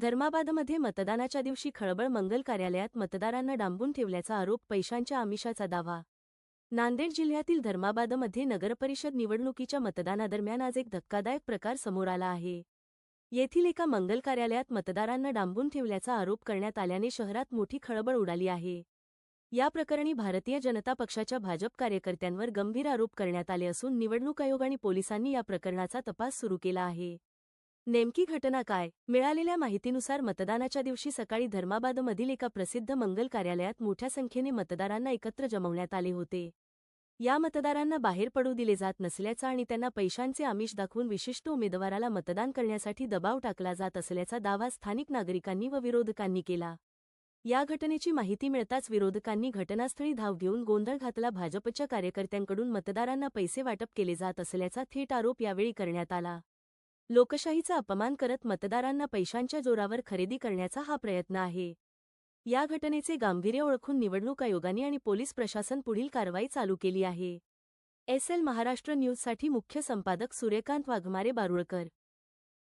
धर्माबादमध्ये मतदानाच्या दिवशी खळबळ मंगल कार्यालयात मतदारांना डांबून ठेवल्याचा आरोप पैशांच्या आमिषाचा दावा. नांदेड जिल्ह्यातील धर्माबादमध्ये नगरपरिषद निवडणुकीच्या मतदानादरम्यान आज एक धक्कादायक प्रकार समोर आला आहे. येथील एका मंगल कार्यालयात मतदारांना डांबून ठेवल्याचा आरोप करण्यात आल्याने शहरात मोठी खळबळ उडाली आहे. या प्रकरणी भारतीय जनता पक्षाच्या भाजप कार्यकर्त्यांवर गंभीर आरोप करण्यात आले असून निवडणूक आयोग आणि पोलिसांनी या प्रकरणाचा तपास सुरू केला आहे. नेमकी घटना काय? मिळालेल्या माहितीनुसार मतदानाच्या दिवशी सकाळी धर्माबादमधील एका प्रसिद्ध मंगल कार्यालयात मोठ्या संख्येने मतदारांना एकत्र जमवण्यात आले होते. या मतदारांना बाहेर पडू दिले जात नसल्याचा आणि त्यांना पैशांचे आमिष दाखवून विशिष्ट उमेदवाराला मतदान करण्यासाठी दबाव टाकला जात असल्याचा दावा स्थानिक नागरिकांनी व विरोधकांनी केला. या घटनेची माहिती मिळताच विरोधकांनी घटनास्थळी धाव घेऊन गोंधळ घातला. भाजपच्या कार्यकर्त्यांकडून मतदारांना पैसे वाटप केले जात असल्याचा थेट आरोप यावेळी करण्यात आला. लोकशाहीचा अपमान करत मतदारांना पैशांच्या जोरावर खरेदी करण्याचा हा प्रयत्न आहे. या घटनेचे गांभीर्य ओळखून निवडणूक आयोगाने आणि पोलीस प्रशासन पुढील कारवाई चालू केली आहे. एस एल महाराष्ट्र न्यूजसाठी मुख्य संपादक सूर्यकांत वाघमारे बारुळकर.